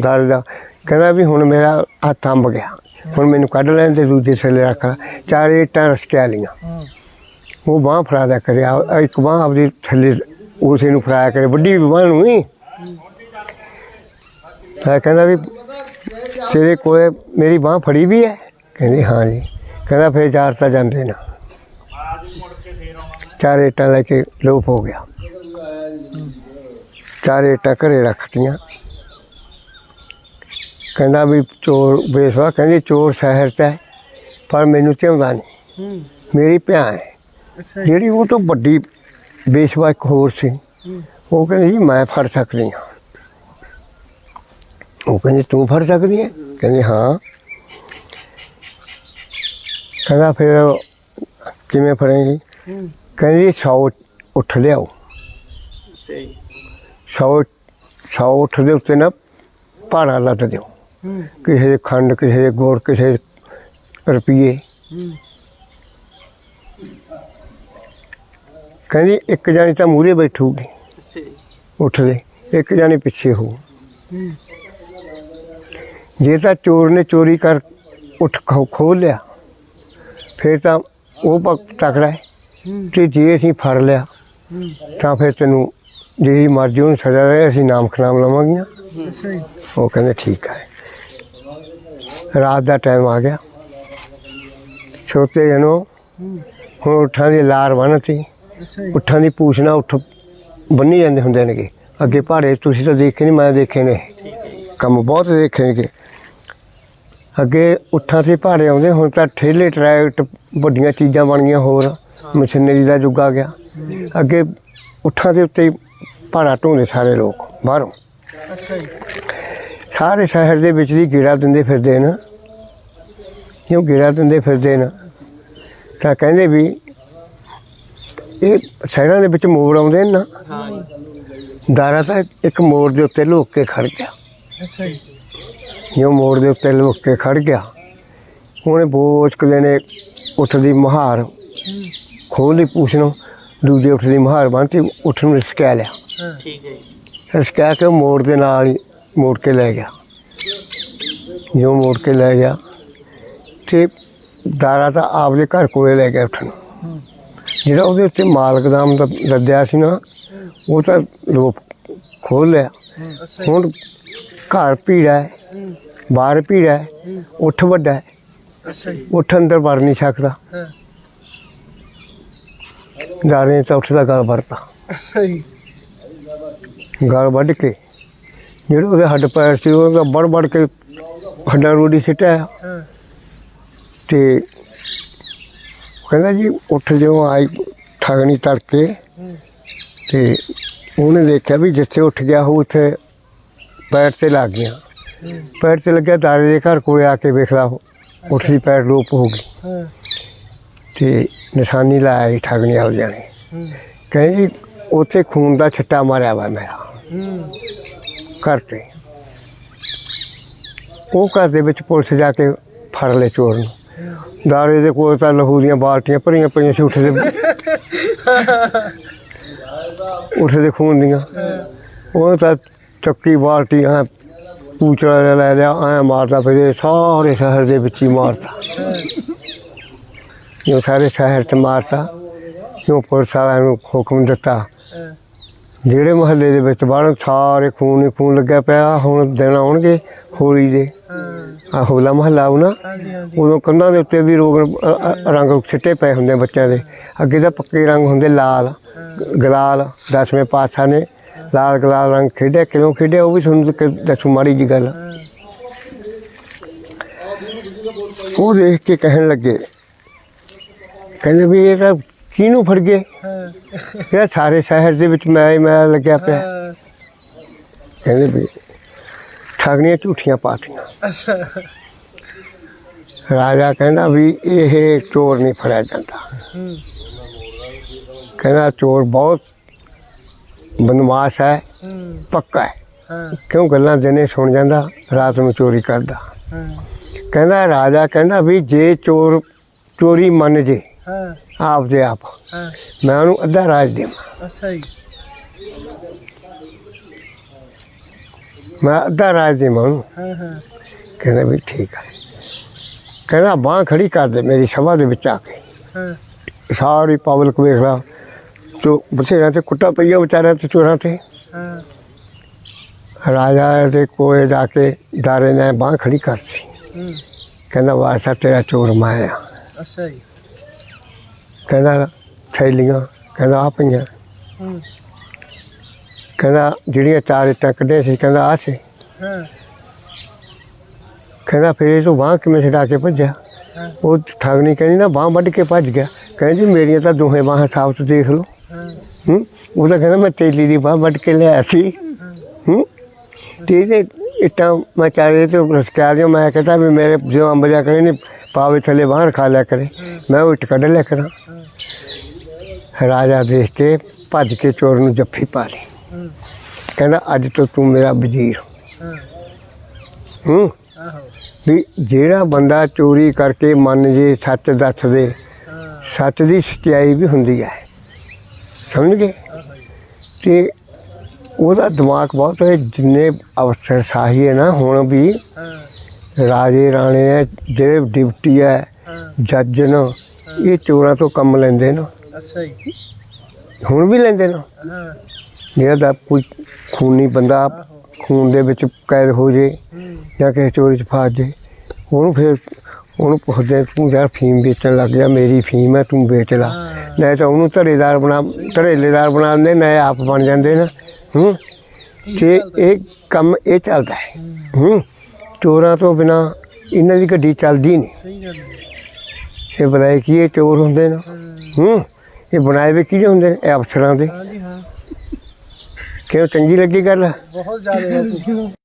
ਦਾਲ ਦਾ ਕਹਿੰਦਾ ਵੀ ਹੁਣ ਮੇਰਾ ਹੱਥ ਅੰਬ ਗਿਆ। ਹੁਣ ਮੈਨੂੰ ਕੱਢ ਲੈਣ ਤੇ ਦੂਜੇ ਥੱਲੇ ਰੱਖ। ਚਾਰੇ ਇੱਟਾਂ ਰਸਕਿਆ ਲੀਆਂ ਉਹ ਬਾਹ ਫੜਾ ਦਿਆ ਕਰੇ। ਆ- ਇੱਕ ਬਾਹ ਆਪਦੀ ਥੱਲੇ ਉਸੇ ਨੂੰ ਫੜਾਇਆ ਕਰੇ ਵੱਡੀ ਬਾਹ ਨੂੰ ਹੀ ਤਾਂ ਕਹਿੰਦਾ ਵੀ ਤੇਰੇ ਕੋਲੇ ਮੇਰੀ ਬਾਹ ਫੜੀ ਵੀ ਹੈ ਕਹਿੰਦੀ ਹਾਂ ਜੀ। ਕਹਿੰਦਾ ਫਿਰ ਚਾਰ ਤਾਂ ਜਾਂਦੇ ਨਾ। ਚਾਰ ਇੱਟਾਂ ਲੈ ਕੇ ਲੋਪ ਹੋ ਗਿਆ। ਚਾਰ ਇੱਟਾਂ ਘਰੇ ਰੱਖਤੀਆਂ। ਕਹਿੰਦਾ ਵੀ ਚੋਰ ਬੇਸਵਾ ਕਹਿੰਦੀ ਚੋਰ ਸ਼ਹਿਰ 'ਚ ਹੈ ਪਰ ਮੈਨੂੰ ਧਿਆਉਂਦਾ ਨਹੀਂ ਮੇਰੀ ਭੈਣ ਹੈ ਜਿਹੜੀ ਉਹ ਤੋਂ ਵੱਡੀ ਬੇਸ਼ਵਾ ਇੱਕ ਹੋਰ ਸੀ। ਉਹ ਕਹਿੰਦੀ ਜੀ ਮੈਂ ਫੜ ਸਕਦੀ ਹਾਂ। ਉਹ ਕਹਿੰਦੀ ਤੂੰ ਫੜ ਸਕਦੀ ਹੈ? ਕਹਿੰਦੀ ਹਾਂ। ਕਹਿੰਦਾ ਫਿਰ ਕਿਵੇਂ ਫੜੇਗੀ? ਕਹਿੰਦੀ ਸੌ ਉੱਠ ਲਿਆਓ। ਅੱਛਾ ਜੀ ਸੌ ਸੌ ਉੱਠ ਦੇ ਉੱਤੇ ਨਾ ਭਾਰਾ ਲੱਦ ਦਿਓ। ਕਿਸੇ ਦੇ ਖੰਡ ਕਿਸੇ ਦੇ ਗੁੜ ਕਿਸੇ ਦੇ ਰੁਪਈਏ ਹੂੰ ਕਹਿੰਦੀ ਇੱਕ ਜਾਨੀ ਤਾਂ ਮੂਹਰੇ ਬੈਠੂਗੀ। ਉੱਠਦੇ। ਇੱਕ ਜਾਨੀ ਪਿੱਛੇ ਹੋਊ। ਹੂੰ। ਜੇ ਤਾਂ ਚੋਰ ਨੇ ਚੋਰੀ ਕਰ ਉੱਠ ਖੋ ਲਿਆ ਫਿਰ ਤਾਂ ਉਹ ਪੱਕ ਤਕੜਾ ਹੈ। ਤੇ ਜੇ ਅਸੀਂ ਫੜ ਲਿਆ ਤਾਂ ਫਿਰ ਤੈਨੂੰ ਜਿਹੀ ਮਰਜ਼ੀ ਉਹਨੂੰ ਸਜ਼ਾ ਦੇ ਅਸੀਂ ਨਾਮ ਖਨਾਮ ਲਵਾਂਗੀਆਂ ਉਹ ਕਹਿੰਦੇ ਠੀਕ ਹੈ। ਰਾਤ ਦਾ ਟਾਈਮ ਆ ਗਿਆ। ਛੋਟੇ ਜਨੋ ਹੁਣ ਉੱਠਾਂ ਦੀ ਲਾਰ ਜੀ ਉੱਠਾਂ ਦੀ ਪੂਛ ਨਾਲ ਉੱਠ ਬੰਨੀ ਜਾਂਦੇ ਹੁੰਦੇ ਨੇਗੇ। ਅੱਗੇ ਪਹਾੜੇ ਤੁਸੀਂ ਤਾਂ ਦੇਖੇ ਨਹੀਂ ਮੈਂ ਦੇਖੇ ਨੇ। ਕੰਮ ਬਹੁਤ ਦੇਖੇ ਨੇਗੇ। ਅੱਗੇ ਉੱਠਾਂ ਤੇ ਪਹਾੜੇ ਆਉਂਦੇ ਹੁਣ ਤਾਂ ਠੇਲੇ ਟਰੈਕਟ ਵੱਡੀਆਂ ਚੀਜ਼ਾਂ ਬਣ ਗਈਆਂ ਹੋਰ। ਮਸ਼ੀਨਰੀ ਦਾ ਯੁੱਗ ਆ ਗਿਆ। ਅੱਗੇ ਉੱਠਾਂ ਦੇ ਉੱਤੇ ਪਹਾੜਾ ਢੋਂਦੇ ਸਾਰੇ ਲੋਕ ਬਾਹਰੋਂ। ਅੱਛਾ ਜੀ। ਸਾਰੇ ਸ਼ਹਿਰ ਦੇ ਵਿੱਚ ਦੀ ਗੇੜਾ ਦਿੰਦੇ ਫਿਰਦੇ ਨੇ। ਕਿਉਂ ਗੇੜਾ ਦਿੰਦੇ ਫਿਰਦੇ ਨੇ? ਤਾਂ ਕਹਿੰਦੇ ਵੀ ਇਹ ਸ਼ਹਿਰਾਂ ਦੇ ਵਿੱਚ ਮੋੜ ਆਉਂਦੇ ਨੇ ਨਾ। ਦਾਰਾ ਤਾਂ ਇੱਕ ਮੋੜ ਦੇ ਉੱਤੇ ਲੁੱਕ ਕੇ ਖੜ ਗਿਆ। ਅੱਛਾ ਜੀ। ਜਿਉਂ ਮੋੜ ਦੇ ਉੱਤੇ ਲੁੱਕ ਕੇ ਖੜ ਗਿਆ ਉਹਨੇ ਬੋਚਕਦੇ ਨੇ ਉੱਠਦੀ ਮਹਾਰ ਖੋਲ ਲਈ ਪੂਛ ਨੂੰ ਦੂਜੇ ਉੱਠਦੀ ਮਹਾਰ ਬੰਨ੍ਹਤੀ ਉੱਠ ਨੂੰ ਰਿਸਕਾ ਲਿਆ। ਹਾਂ। ਠੀਕ ਹੈ ਜੀ। ਰਿਸਕਾ ਕੇ ਮੋੜ ਦੇ ਨਾਲ ਹੀ ਮੋੜ ਕੇ ਲੈ ਗਿਆ। ਜਿਉਂ ਮੋੜ ਕੇ ਲੈ ਗਿਆ ਤੇ ਦਾਰਾ ਤਾਂ ਆਪਦੇ ਘਰ ਕੋਲੇ ਲੈ ਗਿਆ ਉੱਠਣ ਹੂੰ। ਜਿਹੜਾ ਉਹਦੇ ਉੱਤੇ ਮਾਲਕ ਨਾਮ ਦਾ ਲੱਦਿਆ ਸੀ ਨਾ ਉਹ ਤਾਂ ਲੋਕ ਖੋਲ ਲਿਆ। ਹੁਣ ਘਰ ਭੀੜਾ ਹੈ ਬਾਹਰ ਭੀੜਾ ਹੈ ਉੱਠ ਵੱਡਾ ਹੈ। ਉੱਠ ਅੰਦਰ ਵੜ ਨਹੀਂ ਸਕਦਾ। ਦਾਰੇ ਤਾਂ ਉੱਠਦਾ ਗਲ ਵੜਤਾ ਅੱਛਾ ਜੀ। ਗਲ ਵੱਢ ਕੇ ਜਿਹੜੇ ਉਹਦੇ ਹੱਡ ਪੈਰ ਸੀ ਉਹਦਾ ਵੜ ਵੜ ਕੇ ਹੱਡਾਂ ਰੋੜੀ ਸਿੱਟਿਆ। ਤੇ ਕਹਿੰਦਾ ਜੀ, ਉੱਠ ਜਿਉਂ ਆਈ ਠਗਣੀ ਤੜਕੇ। ਤੇ ਉਹਨੇ ਦੇਖਿਆ ਵੀ ਜਿੱਥੇ ਉੱਠ ਗਿਆ, ਉਹ ਉੱਥੇ ਪੈਰ ਤੇ ਲੱਗ ਗਿਆ। ਪੈਰ ਤੇ ਲੱਗਿਆ ਦਾਰੇ ਦੇ ਘਰ ਕੋਲ ਆ ਕੇ ਵੇਖ ਲਾ ਉਹ ਉੱਠਦੀ ਪੈਰ ਲੋਪ ਹੋ ਗਈ। ਹਾਂ ਤੇ ਨਿਸ਼ਾਨੀ ਲਾਇਆ ਠਗਣੀ ਹੋ ਜਾਣੀ। ਹੂੰ ਕਹਿੰਦੀ ਉੱਥੇ ਖੂਨ ਦਾ ਛੱਟਾ ਮਾਰਿਆ ਵਾ ਮੇਰਾ। ਘਰ ਤੇ। ਉਹ ਘਰ ਦੇ ਵਿੱਚ ਪੁਲਿਸ ਜਾ ਕੇ ਫੜ ਲੈ ਚੋਰ ਨੂੰ। ਦਾੜੇ ਦੇ ਕੋਲ ਤਾਂ ਲਹੂ ਦੀਆਂ ਬਾਲਟੀਆਂ ਭਰੀਆਂ ਪਈਆਂ ਸੀ ਉੱਠਦੇ ਉੱਠਦੇ ਖੂਨ ਦੀਆਂ। ਉਹ ਤਾਂ ਚੱਕੀ ਬਾਲਟੀ ਐ ਪੂਚੜਾ ਲੈ ਲਿਆ, ਐ ਮਾਰਦਾ ਫਿਰ ਸਾਰੇ ਸ਼ਹਿਰ ਦੇ ਵਿੱਚ ਹੀ ਮਾਰਤਾ। ਜੋ ਸਾਰੇ ਸ਼ਹਿਰ 'ਚ ਮਾਰਤਾ। ਜੋ ਪੁਲਿਸ ਵਾਲਿਆਂ ਨੂੰ ਹੁਕਮ ਦਿੱਤਾ? ਜਿਹੜੇ ਮਹੱਲੇ ਦੇ ਵਿੱਚ ਬਾਹਰ ਸਾਰੇ ਖੂਨ ਹੀ ਖੂਨ ਲੱਗਿਆ ਪਿਆ ਹੁਣ ਦਿਨ ਆਉਣਗੇ ਹੋਲੀ ਦੇ। ਆ ਹੋਲਾ ਮਹੱਲਾ ਆਉਣਾ ਹਾਂਜੀ ਹਾਂਜੀ। ਉਦੋਂ ਕੰਧਾਂ ਦੇ ਉੱਤੇ ਵੀ ਰੋਗ ਰੰਗ ਛਿੱਟੇ ਪਏ ਹੁੰਦੇ ਬੱਚਿਆਂ ਦੇ। ਅੱਗੇ ਤਾਂ ਪੱਕੇ ਰੰਗ ਹੁੰਦੇ ਲਾਲ ਗਲਾਲ ਦਸਵੇਂ ਪਾਤਸ਼ਾਹ ਨੇ ਲਾਲ ਗਲਾਲ ਰੰਗ ਖੇਡਿਆ ਕਿਉਂ ਖੇਡਿਆ ਉਹ ਵੀ ਤੁਹਾਨੂੰ ਦੱਸੂ ਮਾੜੀ ਜੀ ਗੱਲ। ਉਹ ਦੇਖ ਕੇ ਕਹਿਣ ਲੱਗੇ ਕਹਿੰਦੇ ਵੀ ਇਹ ਤਾਂ ਕਿਹਨੂੰ ਫੜ ਗਏ? ਇਹ ਸਾਰੇ ਸ਼ਹਿਰ ਦੇ ਵਿੱਚ ਮੈਂ ਹੀ ਮੈਂ ਲੱਗਿਆ ਪਿਆ। ਕਹਿੰਦੇ ਵੀ ਠਗਣੀਆਂ ਝੂਠੀਆਂ ਪਾਤੀਆਂ ਅੱਛਾ। ਰਾਜਾ ਕਹਿੰਦਾ ਵੀ ਇਹ ਚੋਰ ਨਹੀਂ ਫੜਿਆ ਜਾਂਦਾ। ਕਹਿੰਦਾ ਚੋਰ ਬਹੁਤ ਬਦਮਾਸ਼ ਹੈ ਪੱਕਾ ਹੈ। ਕਿਉਂ ਗੱਲਾਂ ਦਿਨੇ ਸੁਣ ਜਾਂਦਾ ਰਾਤ ਨੂੰ ਚੋਰੀ ਕਰਦਾ। ਕਹਿੰਦਾ ਰਾਜਾ ਕਹਿੰਦਾ ਵੀ ਜੇ ਚੋਰ ਚੋਰੀ ਮੰਨ ਜੇ ਹਾਂ। ਆਪ ਦੇ ਆਪ। ਹਾਂ। ਮੈਂ ਉਹਨੂੰ ਅੱਧਾ ਰਾਜ ਦੇਵਾਂ। ਅੱਛਾ ਜੀ। ਮੈਂ ਅੱਧਾ ਰਾਜ ਦੇਵਾਂ ਉਹਨੂੰ। ਹਾਂ ਹਾਂ। ਕਹਿੰਦਾ ਵੀ ਠੀਕ ਹੈ ਕਹਿੰਦਾ ਬਾਹ ਖੜੀ ਕਰ ਦੇ ਮੇਰੀ ਸਭਾ ਦੇ ਵਿੱਚ ਆ ਕੇ। ਹਾਂ। ਸਾਰੀ ਪਬਲਿਕ ਵੇਖ ਲਾ। ਤੋ ਬਥੇਰਿਆਂ ਤੇ ਕੁੱਟਾ ਪਈਆ ਵਿਚਾਰਿਆਂ ਤੇ ਚੋਰਾਂ ਤੇ। ਹਾਂ। ਰਾਜਾ ਦੇ ਕੋਲੇ ਜਾ ਕੇ ਦਾਰੇ ਨੇ ਬਾਹ ਖੜੀ ਕਰਤੀ। ਹੂੰ। ਕਹਿੰਦਾ ਵਾਸਾ ਤੇਰਾ ਚੋਰ ਮੈਂ ਆ। ਅੱਛਾ ਜੀ। ਕਹਿੰਦਾ ਥੈਲੀਆਂ ਕਹਿੰਦਾ ਆ ਪਈਆਂ। ਹੂੰ। ਕਹਿੰਦਾ ਜਿਹੜੀਆਂ ਚਾਰ ਇੱਟਾਂ ਕੱਢੀਆਂ ਸੀ ਕਹਿੰਦਾ ਆ ਸੀ। ਹਾਂ। ਕਹਿੰਦਾ ਫਿਰ ਇਹ ਤੋਂ ਬਾਹ ਕਿਵੇਂ ਛਡਾ ਕੇ ਭੱਜਿਆ? ਹਾਂ। ਉਹ ਠਗਣੀ ਕਹਿੰਦੀ ਨਾ ਬਾਹ ਵੱਢ ਕੇ ਭੱਜ ਗਿਆ। ਕਹਿੰਦੀ ਮੇਰੀਆਂ ਤਾਂ ਦੋਹੇ ਬਾਹਾਂ ਸਾਬਤ ਦੇਖ ਲਓ। ਹਾਂ। ਹੂੰ। ਉਹ ਤਾਂ ਕਹਿੰਦਾ ਮੈਂ ਤੇਲੀ ਦੀ ਬਾਹ ਵੱਢ ਕੇ ਲਿਆਇਆ ਸੀ। ਹੂੰ। ਤੇ ਇਹਦੇ ਇੱਟਾਂ ਮੈਂ ਚਾਰੇ ਤੇ ਰਸਕਿਆ ਦਿਓ ਮੈਂ ਕਹਿੰਦਾ ਵੀ ਮੇਰੇ ਜਿਉਂ ਅੰਬ ਜਾ ਕਰੇ ਨੇ ਪਾਵੇ ਥੱਲੇ ਬਾਹਰ ਖਾ ਲਿਆ ਕਰੇ। ਮੈਂ ਉਹ ਇੱਟ ਕੱਢ ਲਿਆ ਕਰਾਂ। ਰਾਜਾ ਦੇਖ ਕੇ ਭੱਜ ਕੇ ਚੋਰ ਨੂੰ ਜੱਫੀ ਪਾ ਲਈ। ਕਹਿੰਦਾ, ਅੱਜ ਤੋਂ ਤੂੰ ਮੇਰਾ ਵਜ਼ੀਰ ਹੂੰ। ਵੀ ਜਿਹੜਾ ਬੰਦਾ ਚੋਰੀ ਕਰਕੇ ਮੰਨ ਜੇ ਸੱਚ ਦੱਸ ਦੇ, ਸੱਚ ਦੀ ਸਚਾਈ ਵੀ ਹੁੰਦੀ ਹੈ। ਸਮਝ ਗਏ? ਆਹੋ ਤੇ ਉਹਦਾ ਦਿਮਾਗ ਬਹੁਤ ਜਿੰਨੇ ਅਫਸਰ ਸਾਹੀ ਹੈ ਨਾ, ਹੁਣ ਵੀ ਰਾਜੇ ਰਾਣੇ ਹੈ ਜਿਹੜੇ ਡਿਪਟੀ ਹੈ ਹਾਂ। ਜੱਜ ਨੇ ਇਹ ਚੋਰਾਂ ਤੋਂ ਕੰਮ ਲੈਂਦੇ ਨੇ। ਅੱਛਾ ਜੀ। ਹੁਣ ਵੀ ਲੈਂਦੇ ਨੇ? ਹਾਂ। ਜਿਹੜਾ ਦਾ ਕੋਈ ਖੂਨੀ ਬੰਦਾ ਖੂਨ ਦੇ ਵਿੱਚ ਕੈਦ ਹੋ ਜੇ ਜਾਂ ਕਿਸੇ ਚੋਰੀ 'ਚ ਫਸ ਜੇ ਉਹਨੂੰ ਫਿਰ ਉਹਨੂੰ ਪੁੱਛਦੇ ਤੂੰ ਯਾਰ ਫੀਮ ਵੇਚਣ ਲੱਗ ਗਿਆ ਮੇਰੀ ਫੀਮ ਹੈ ਤੂੰ ਵੇਚ ਲਾ। ਨਹੀਂ ਤਾਂ ਉਹਨੂੰ ਧੜੇਦਾਰ ਬਣਾ ਧੜੇਲੇਦਾਰ ਬਣਾ ਦਿੰਦੇ ਨਾ ਆਪ ਬਣ ਜਾਂਦੇ ਨੇ। ਹੂੰ। ਤੇ ਇਹ ਕੰਮ ਇਹ ਚੱਲਦਾ ਹੂੰ। ਹੂੰ। ਚੋਰਾਂ ਤੋਂ ਬਿਨਾ ਇਹਨਾਂ ਦੀ ਗੱਡੀ ਚੱਲਦੀ ਨਹੀਂ। ਸਹੀ ਗੱਲ ਹੈ। ਇਹ ਬਣਾਏ ਕੀ ਇਹ ਚੋਰ ਹੁੰਦੇ ਨੇ? ਹਾਂ। ਇਹ ਬਣਾਏ ਵੀ ਕਿਹਦੇ ਹੁੰਦੇ ਨੇ? ਇਹ ਅਫਸਰਾਂ ਦੇ। ਹਾਂਜੀ ਹਾਂ। ਕਿਉਂ ਚੰਗੀ ਲੱਗੀ ਗੱਲ? ਬਹੁਤ ਜ਼ਿਆਦਾ